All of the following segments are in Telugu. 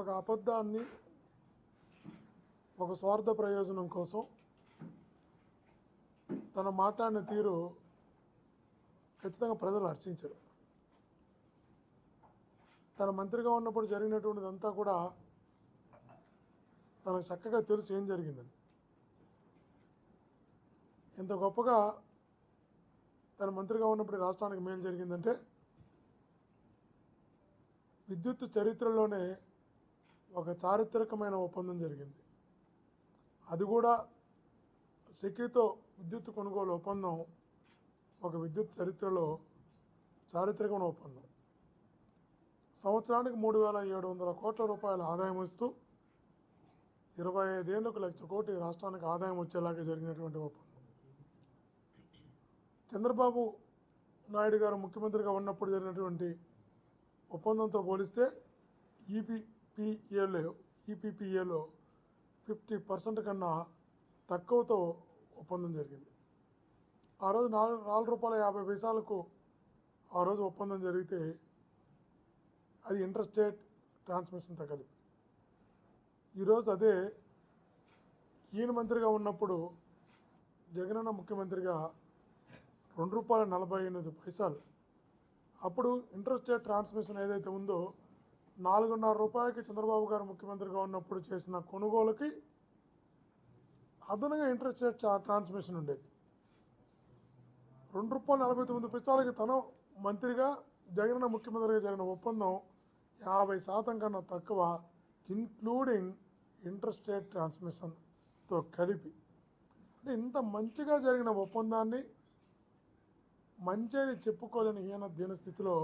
ఒక అబద్ధాన్ని ఒక స్వార్థ ప్రయోజనం కోసం తన మాట్లాడిన తీరు ఖచ్చితంగా ప్రజలు హర్షించరు. తన మంత్రిగా ఉన్నప్పుడు జరిగినటువంటిదంతా కూడా తనకు చక్కగా తెలుసు ఏం జరిగిందని. ఇంత గొప్పగా తన మంత్రిగా ఉన్నప్పుడు రాష్ట్రానికి మేలు జరిగిందంటే విద్యుత్ చరిత్రలోనే ఒక చారిత్రకమైన ఒప్పందం జరిగింది. అది కూడా సెకీతో విద్యుత్ కొనుగోలు ఒప్పందం ఒక విద్యుత్ చరిత్రలో చారిత్రకమైన ఒప్పందం. సంవత్సరానికి మూడు వేల ఏడు వందల కోట్ల రూపాయల ఆదాయం ఇస్తూ ఇరవై ఐదేళ్ళకు లక్ష కోటి రాష్ట్రానికి ఆదాయం వచ్చేలాగా జరిగినటువంటి ఒప్పందం. చంద్రబాబు నాయుడు గారు ముఖ్యమంత్రిగా ఉన్నప్పుడు జరిగినటువంటి ఒప్పందంతో పోలిస్తే ఈపీ ఈపీఏలో ఈపీపీఏలో ఫిఫ్టీ పర్సెంట్ కన్నా తక్కువతో ఒప్పందం జరిగింది. ఆ రోజు నాలుగు నాలుగు రూపాయల యాభై పైసలకు ఆ రోజు ఒప్పందం జరిగితే అది ఇంటర్స్టేట్ ట్రాన్స్మిషన్తో కలిపి ఈరోజు అదే ఈయన మంత్రిగా ఉన్నప్పుడు జగనన్న ముఖ్యమంత్రిగా రెండు రూపాయల నలభై ఎనిమిది పైసలు. అప్పుడు ఇంటర్స్టేట్ ట్రాన్స్మిషన్ ఏదైతే ఉందో నాలుగున్నర రూపాయలకి చంద్రబాబు గారు ముఖ్యమంత్రిగా ఉన్నప్పుడు చేసిన కొనుగోలుకి అదనంగా ఇంట్రెస్ట్ ట్రాన్స్మిషన్ ఉండేది. రెండు రూపాయల నలభై తొమ్మిది పైసలకి తను మంత్రిగా జగనన్న ముఖ్యమంత్రిగా జరిగిన ఒప్పందం యాభై శాతం కన్నా తక్కువ ఇన్క్లూడింగ్ ఇంటర్స్టేట్ ట్రాన్స్మిషన్తో కలిపి. అంటే ఇంత మంచిగా జరిగిన ఒప్పందాన్ని మంచి అని చెప్పుకోలేని హీన దీన స్థితిలో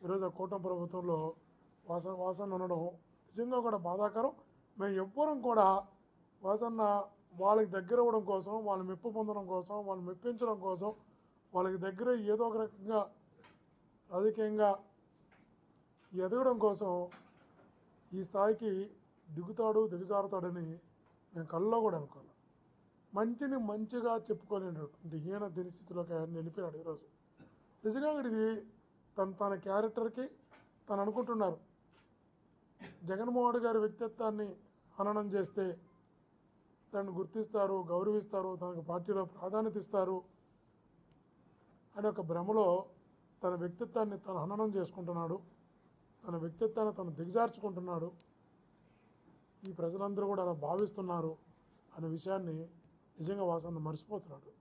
ఈరోజు ఆ కూటమి ప్రభుత్వంలో వాసన వాసన ఉండడం నిజంగా కూడా బాధాకరం. మేము ఎవ్వరం కూడా వాసన్న వాళ్ళకి దగ్గర అవ్వడం కోసం వాళ్ళని మెప్పు పొందడం కోసం వాళ్ళని మెప్పించడం కోసం వాళ్ళకి దగ్గర ఏదో ఒక రకంగా రాజకీయంగా ఎదగడం కోసం ఈ స్థాయికి దిగుతాడు దిగజారుతాడని మేము కళ్ళలో కూడా అనుకోవాలి మంచిని మంచిగా చెప్పుకోలేనటువంటి హీన దినస్థితిలోకి ఆయన వెళ్ళిపోయాడు ఈరోజు. నిజంగా ఇది తన తన క్యారెక్టర్కి తను అనుకుంటున్నారు. జగన్మోహన్ గారి వ్యక్తిత్వాన్ని హననం చేస్తే తనను గుర్తిస్తారు గౌరవిస్తారు తనకు పార్టీలో ప్రాధాన్యత ఇస్తారు అనే ఒక భ్రమలో తన వ్యక్తిత్వాన్ని తను హననం చేసుకుంటున్నాడు. తన వ్యక్తిత్వాన్ని తను దిగజార్చుకుంటున్నాడు. ఈ ప్రజలందరూ కూడా అలా భావిస్తున్నారు అనే విషయాన్ని నిజంగా వాసన మర్చిపోతున్నాడు.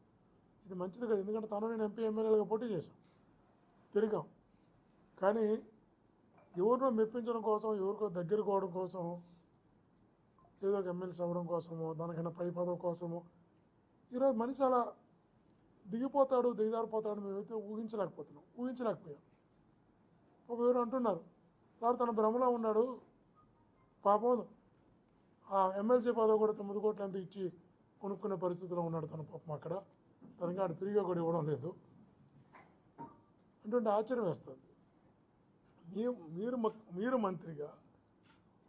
ఇది మంచిది కదా. ఎందుకంటే తను నేను ఎంపీ ఎమ్మెల్యేలుగా పోటీ చేశాం. తిరిగాం. కానీ ఎవరినో మెప్పించడం కోసం ఎవరికో దగ్గర కోవడం కోసం ఏదో ఒక ఎమ్మెల్సీ అవ్వడం కోసమో దానికన్నా పై పదవి కోసమో ఈరోజు మనిషి అలా దిగిపోతాడు దిగజారిపోతాడు మేమైతే ఊహించలేకపోతున్నాం ఊహించలేకపోయాం. ఒక ఎవరు అంటున్నారు సార్ తన భ్రమలో ఉన్నాడు పాపం ఆ ఎమ్మెల్సీ పదవి కూడా తొమ్మిది కోట్లు ఎంత ఇచ్చి కొనుక్కునే పరిస్థితిలో ఉన్నాడు తన పాపం అక్కడ. తనకి ఆడు ఫ్రీగా కూడా ఇవ్వడం లేదు. అంటుంటే ఆశ్చర్యం వేస్తుంది. మీ మీరు మ- మీరు మంత్రిగా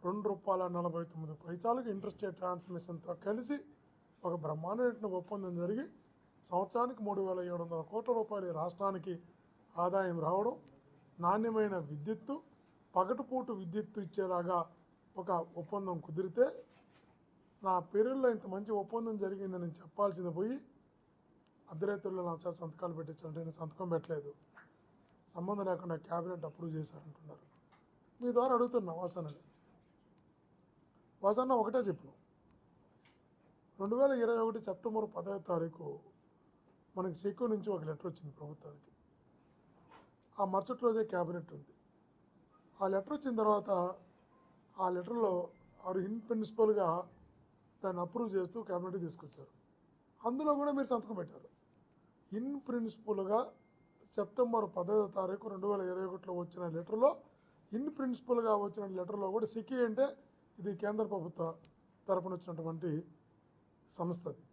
రెండు రూపాయల నలభై తొమ్మిది పైసలకు ఇంట్రెస్టేట్ ట్రాన్స్మిషన్తో కలిసి ఒక బ్రహ్మాండమైన ఒప్పందం జరిగి సంవత్సరానికి మూడు వేల ఏడు వందల కోట్ల రూపాయలు రాష్ట్రానికి ఆదాయం రావడం నాణ్యమైన విద్యుత్తు పగటిపూట విద్యుత్తు ఇచ్చేలాగా ఒక ఒప్పందం కుదిరితే నా పేరులో ఇంత మంచి ఒప్పందం జరిగిందని చెప్పాల్సింది పోయి అర్ధరాత్రుల్లో నా చేత సంతకాలు పెట్టించాలంటే నేను సంతకం పెట్టలేదు. సంబంధం లేకుండా క్యాబినెట్ అప్రూవ్ చేశారంటున్నారు. మీ ద్వారా అడుగుతున్నా వాసనని. వాసన్న ఒకటే చెప్పినాం. రెండు వేల ఇరవై ఒకటి సెప్టెంబర్ పదహైదు తారీఖు మనకి సిక్కు నుంచి ఒక లెటర్ వచ్చింది ప్రభుత్వానికి. ఆ మరుసటి రోజే క్యాబినెట్ ఉంది. ఆ లెటర్ వచ్చిన తర్వాత ఆ లెటర్లో వారు ఇన్ ప్రిన్సిపల్గా దాన్ని అప్రూవ్ చేస్తూ క్యాబినెట్ తీసుకొచ్చారు. అందులో కూడా మీరు సంతకం పెట్టారు. ఇన్ ప్రిన్సిపల్గా సెప్టెంబర్ పదహైదో తారీఖు రెండు వేల ఇరవై ఒకటిలో వచ్చిన లెటర్లో ఇన్ ప్రిన్సిపల్గా వచ్చిన లెటర్లో కూడా సిక్కి అంటే ఇది కేంద్ర ప్రభుత్వ తరపున వచ్చినటువంటి సంస్థ అది.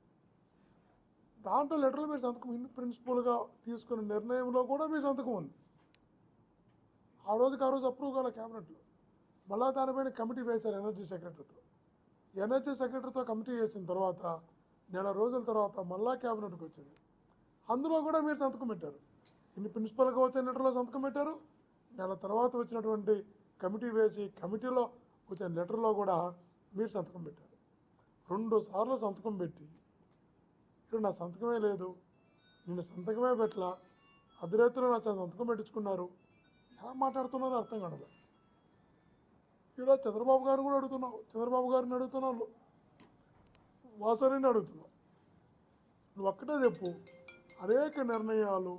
దాంట్లో లెటర్లో మీరు సంతకం ఇన్ ప్రిన్సిపల్గా తీసుకున్న నిర్ణయంలో కూడా మీ సంతకం ఉంది. ఆ రోజుకి ఆ రోజు అప్రూవ్ కాలే క్యాబినెట్లో. మళ్ళా దానిపైన కమిటీ వేశారు ఎనర్జీ సెక్రటరీతో. ఎనర్జీ సెక్రటరీతో కమిటీ వేసిన తర్వాత నెల రోజుల తర్వాత మళ్ళా క్యాబినెట్కి వచ్చింది. అందులో కూడా మీరు సంతకం పెట్టారు. ఇన్ని ప్రిన్సిపల్గా వచ్చిన లెటర్లో సంతకం పెట్టారు? నెల తర్వాత వచ్చినటువంటి కమిటీ వేసి కమిటీలో వచ్చిన లెటర్లో కూడా మీరు సంతకం పెట్టారు. రెండు సార్లు సంతకం పెట్టి ఇక్కడ నా సంతకమే లేదు నేను సంతకమే పెట్టలా అధిరేతులు నా సంతకం పెట్టించుకున్నారు. ఎలా మాట్లాడుతున్నారో అర్థం కాదు ఇలా చంద్రబాబు గారు కూడా అడుగుతున్నావు చంద్రబాబు గారిని అడుగుతున్నావు వాసరిని అడుగుతున్నావు నువ్వు ఒక్కటే చెప్పు అనేక నిర్ణయాలు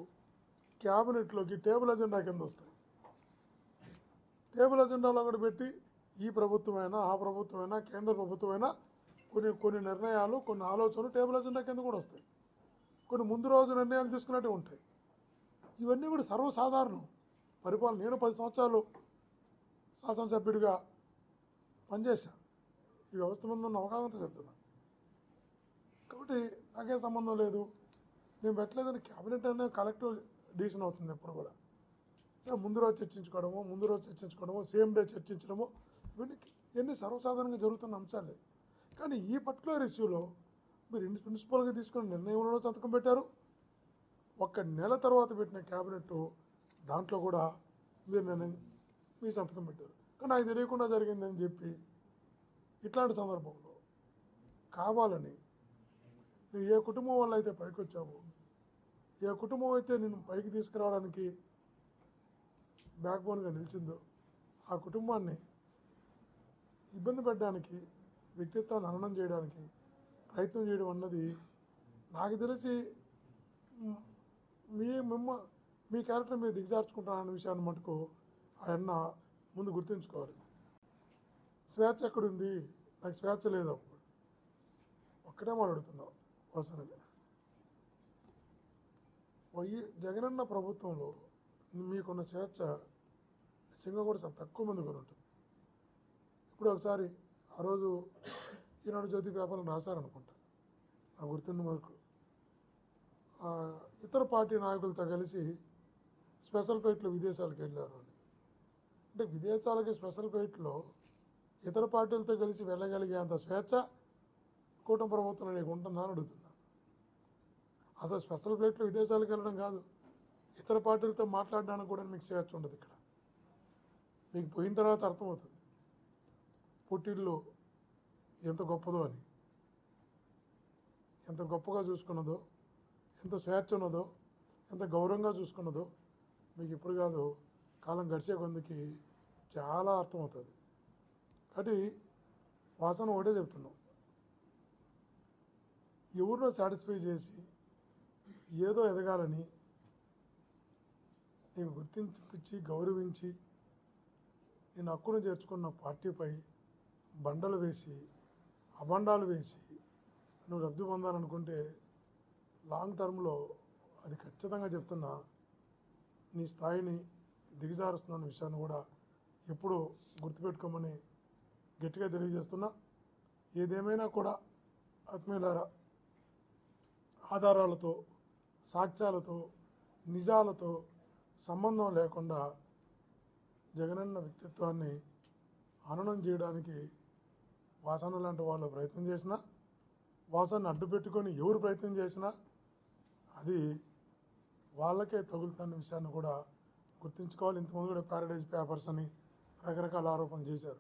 క్యాబినెట్లోకి టేబుల్ ఎజెండా కింద వస్తాయి. టేబుల్ అజెండాలో కూడా పెట్టి ఈ ప్రభుత్వమైనా ఆ ప్రభుత్వమైనా కేంద్ర ప్రభుత్వమైనా కొన్ని కొన్ని నిర్ణయాలు కొన్ని ఆలోచనలు టేబుల్ ఎజెండా కింద కూడా వస్తాయి. కొన్ని ముందు రోజు నిర్ణయాలు తీసుకున్నట్టు ఉంటాయి. ఇవన్నీ కూడా సర్వసాధారణం. పరిపాలన నేను పది సంవత్సరాలు శాసనసభ్యుడిగా పనిచేశాను. ఈ వ్యవస్థ మీద ఉన్న అవగాహనతో చెప్తున్నా. కాబట్టి నాకేం సంబంధం లేదు. నేను పెట్టలేదని క్యాబినెట్ అనే కలెక్టివ్ డిసిషన్ అవుతుంది ఎప్పుడు కూడా. ముందు రోజు చర్చించుకోవడము ముందు రోజు చర్చించుకోవడము సేమ్ డే చర్చించడము ఇవన్నీ ఇవన్నీ సర్వసాధారణంగా జరుగుతున్న అంశాలే. కానీ ఈ పర్టికులర్ ఇష్యూలో మీరు ఇన్ ప్రిన్సిపల్గా తీసుకున్న నిర్ణయంలో సంతకం పెట్టారు. ఒక్క నెల తర్వాత పెట్టిన క్యాబినెట్ దాంట్లో కూడా మీరు నిర్ణయం మీ సంతకం పెట్టారు. కానీ నాకు తెలియకుండా జరిగిందని చెప్పి ఇట్లాంటి సందర్భంలో కావాలని నువ్వు ఏ కుటుంబం వల్ల అయితే పైకి వచ్చావో ఏ కుటుంబం అయితే నేను పైకి తీసుకురావడానికి బ్యాక్ బోన్గా నిలిచిందో ఆ కుటుంబాన్ని ఇబ్బంది పెట్టడానికి వ్యక్తిత్వాన్ని హననం చేయడానికి ప్రయత్నం చేయడం అన్నది నాకు తెలిసి మీ మిమ్మ మీ క్యారెక్టర్ మీరు దిగజార్చుకుంటానన్న విషయాన్ని మటుకు ఆయన ముందు గుర్తుంచుకోవాలి. స్వేచ్ఛ ఎక్కడుంది? నాకు స్వేచ్ఛ లేదు ఒక్కటే మాట్లాడుతున్నావు వసనని వై జగనన్న ప్రభుత్వంలో మీకున్న స్వేచ్ఛ నిజంగా కూడా చాలా తక్కువ మంది కూడా ఉంటుంది. ఇప్పుడు ఒకసారి ఆ రోజు ఈనాడు జ్యోతి పేపర్లు రాశారనుకుంటా. నా గుర్తున్న వరకు ఇతర పార్టీ నాయకులతో కలిసి స్పెషల్ ఫ్లైట్లో విదేశాలకు వెళ్ళారు అని. అంటే విదేశాలకి స్పెషల్ ఫ్లైట్లో ఇతర పార్టీలతో కలిసి వెళ్ళగలిగే అంత స్వేచ్ఛ కూటమి ప్రభుత్వం నీకు ఉంటుందా అని అడుగుతున్నాను అసలు స్పెషల్ ఫ్లైట్లు విదేశాలకు వెళ్ళడం కాదు. ఇతర పార్టీలతో మాట్లాడడానికి కూడా మీకు స్వేచ్ఛ ఉండదు ఇక్కడ. మీకు పోయిన తర్వాత అర్థమవుతుంది. పుట్టిల్లు ఎంత గొప్పదో అని. ఎంత గొప్పగా చూసుకున్నదో ఎంత స్వేచ్ఛ ఉన్నదో ఎంత గౌరవంగా చూసుకున్నదో మీకు ఇప్పుడు కాదు కాలం గడిచే కొందికి చాలా అర్థమవుతుంది. కాబట్టి వాసన ఒకటే చెప్తున్నాం. ఎవరినో సాటిస్ఫై చేసి ఏదో ఎదగాలని నీకు గుర్తించి గౌరవించి నేను హక్కును చేర్చుకున్న పార్టీపై బండలు వేసి అబండాలు వేసి నువ్వు లబ్ధి పొందాలనుకుంటే లాంగ్ టర్మ్లో అది ఖచ్చితంగా చెప్తున్నా. నీ స్థాయిని దిగజారుస్తున్న విషయాన్ని కూడా ఎప్పుడూ గుర్తుపెట్టుకోమని గట్టిగా తెలియజేస్తున్నా. ఏదేమైనా కూడా ఆత్మీయులారా ఆధారాలతో సాక్ష్యాలతో నిజాలతో సంబంధం లేకుండా జగనన్న వ్యక్తిత్వాన్ని హననం చేయడానికి వాసన లాంటి వాళ్ళు ప్రయత్నం చేసినా వాసనను అడ్డు పెట్టుకొని ఎవరు ప్రయత్నం చేసినా అది వాళ్ళకే తగులుతున్న విషయాన్ని కూడా గుర్తుంచుకోవాలి. ఇంతకుముందు కూడా ప్యారడైజ్ పేపర్స్ అని రకరకాల ఆరోపణలు చేశారు.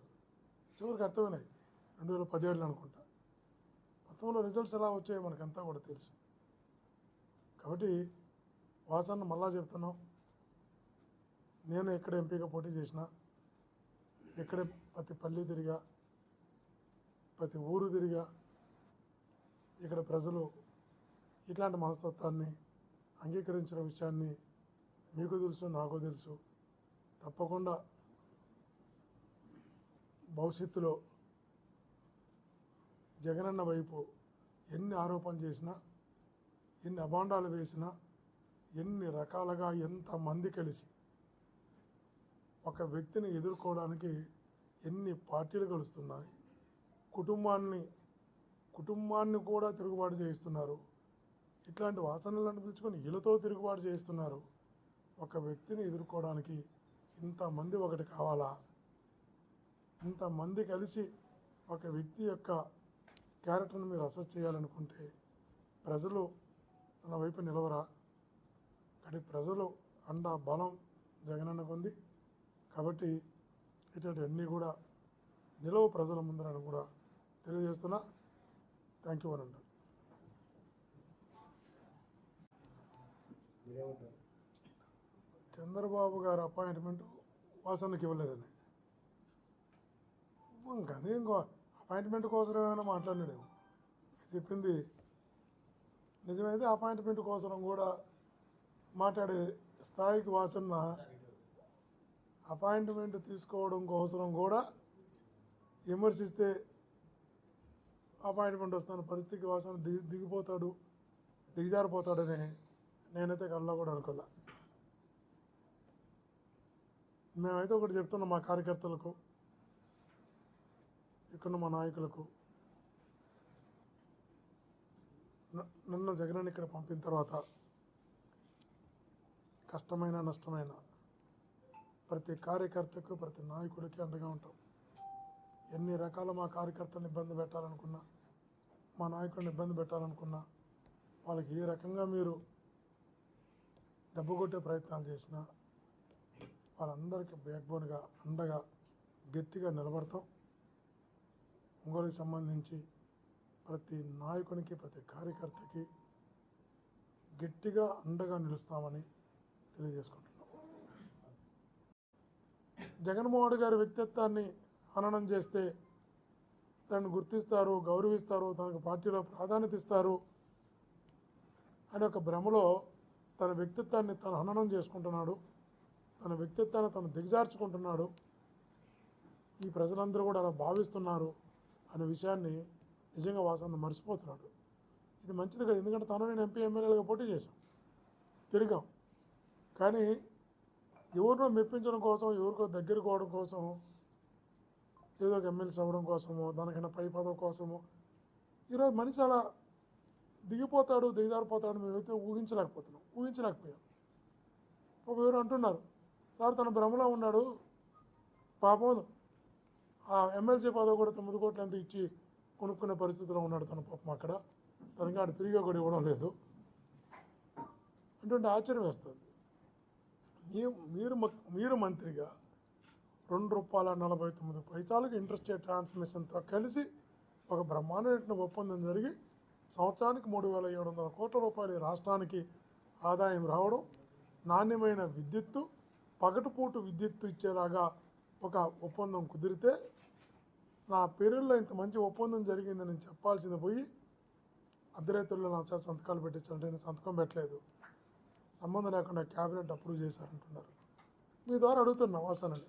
చివరికి అర్థమైనాయి. రెండు వేల పదిహేడులో అనుకుంటా. మొత్తంలో రిజల్ట్స్ ఎలా వచ్చాయో మనకంతా కూడా తెలుసు. కాబట్టి వాసన మళ్ళా చెప్తున్నాం నేను ఎక్కడ ఎంపీగా పోటీ చేసినా ఎక్కడ ప్రతి పల్లి తిరిగా ప్రతి ఊరు తిరిగా ఇక్కడ ప్రజలు ఇట్లాంటి మనస్తత్వాన్ని అంగీకరించిన విషయాన్ని మీకు తెలుసు నాకు తెలుసు. తప్పకుండా భవిష్యత్తులో జగనన్న వైపు ఎన్ని ఆరోపణలు చేసినా ఎన్ని అభాండాలు వేసినా ఎన్ని రకాలుగా ఎంతమంది కలిసి ఒక వ్యక్తిని ఎదుర్కోవడానికి ఎన్ని పార్టీలు కలుస్తున్నాయి కుటుంబాన్ని కుటుంబాన్ని కూడా తిరుగుబాటు చేయిస్తున్నారు. ఇట్లాంటి వాసనలు పిలుచుకొని వీళ్ళతో తిరుగుబాటు చేయిస్తున్నారు. ఒక వ్యక్తిని ఎదుర్కోవడానికి ఇంతమంది ఒకటి కావాలా? ఇంతమంది కలిసి ఒక వ్యక్తి యొక్క క్యారెక్టర్ని మీరు అసెస్ చేయాలనుకుంటే ప్రజలు తన వైపు నిలవరా? కానీ ప్రజలు అండ బలం జగనన్నకు ఉంది కాబట్టి ఇటువంటివన్నీ కూడా నిలవు ప్రజల ముందరని కూడా తెలియజేస్తున్నా. థ్యాంక్ యూ అనండి మీరేమంటారు చంద్రబాబు గారి అపాయింట్మెంట్ వాసనకి ఇవ్వలేదని. ఇంకా అదే ఇంకో అపాయింట్మెంట్ కోసం ఏమైనా మాట్లాడినాడేమో. చెప్పింది నిజమైతే అపాయింట్మెంట్ కోసం కూడా మాట్లాడే స్థాయికి వాసన అపాయింట్మెంట్ తీసుకోవడం కోసం కూడా విమర్శిస్తే అపాయింట్మెంట్ వస్తున్న పరిస్థితికి వాసన దిగి దిగిపోతాడు దిగజారిపోతాడని నేనైతే కళ్ళ కూడా అనుకోలే. మేమైతే ఒకటి చెప్తున్నాం మా కార్యకర్తలకు ఇక్కడ మా నాయకులకు న- నన్ను జగన్ ఇక్కడ పంపిన తర్వాత కష్టమైన నష్టమైన ప్రతి కార్యకర్తకు ప్రతి నాయకుడికి అండగా ఉంటాం. ఎన్ని రకాల మా కార్యకర్తలను ఇబ్బంది పెట్టాలనుకున్నా మా నాయకుడిని ఇబ్బంది పెట్టాలనుకున్నా వాళ్ళకి ఏ రకంగా మీరు డబ్బు కొట్టే ప్రయత్నాలు చేసినా వాళ్ళందరికీ బ్యాక్బోన్గా అండగా గట్టిగా నిలబడతాం. ఒంగోలుకి సంబంధించి ప్రతి నాయకునికి ప్రతి కార్యకర్తకి గట్టిగా అండగా నిలుస్తామని తెలియజేసుకుంటున్నాం. జగన్మోహన్ గారి వ్యక్తిత్వాన్ని హననం చేస్తే తనను గుర్తిస్తారు గౌరవిస్తారు తనకు పార్టీలో ప్రాధాన్యత ఇస్తారు అనే ఒక భ్రమలో తన వ్యక్తిత్వాన్ని తను హననం చేసుకుంటున్నాడు తన వ్యక్తిత్వాన్ని తను దిగజార్చుకుంటున్నాడు. ఈ ప్రజలందరూ కూడా అలా భావిస్తున్నారు అనే విషయాన్ని నిజంగా వాసన మర్చిపోతున్నాడు. ఇది మంచిది కదా. ఎందుకంటే తను నేను ఎంపీ ఎమ్మెల్యేలుగా పోటీ చేశాం. తిరిగాం. కానీ ఎవరినో మెప్పించడం కోసం ఎవరికో దగ్గర కోవడం కోసం ఏదో ఒక ఎమ్మెల్సీ అవ్వడం కోసమో దానికన్నా పై పదవి కోసమో ఈరోజు మనిషి అలా దిగిపోతాడు దిగజారిపోతాడు మేమైతే ఊహించలేకపోతున్నాం. ఊహించలేకపోయాం. పాప ఎవరు అంటున్నారు. సార్ తన భ్రమలో ఉన్నాడు. పాపం ఆ ఎమ్మెల్సీ పదవి కూడా తొమ్మిది కోట్లు ఎంత ఇచ్చి కొనుక్కునే పరిస్థితిలో ఉన్నాడు తన పాపం అక్కడ. తనకి ఆడు ఫ్రీగా కూడా ఇవ్వడం లేదు. అటువంటి ఆశ్చర్యం వేస్తుంది. మీ మీరు మీరు మంత్రిగా రెండు రూపాయల నలభై తొమ్మిది పైసలకు ఇంట్రెస్ట్ ట్రాన్స్మిషన్తో కలిసి ఒక బ్రహ్మాండమైన ఒప్పందం జరిగి సంవత్సరానికి మూడు వేల ఏడు వందల కోట్ల రూపాయలు రాష్ట్రానికి ఆదాయం రావడం నాణ్యమైన విద్యుత్తు పగటిపూట విద్యుత్తు ఇచ్చేలాగా ఒక ఒప్పందం కుదిరితే నా పేరుల్లో ఇంత మంచి ఒప్పందం జరిగిందని నేను చెప్పాల్సింది పోయి అర్ధరాత్రుల్లో నా చేత సంతకాలు పెట్టించాలంటే నేను సంతకం పెట్టలేదు. సంబంధం లేకుండా క్యాబినెట్ అప్రూవ్ చేశారంటున్నారు. మీ ద్వారా అడుగుతున్నా వాసనని.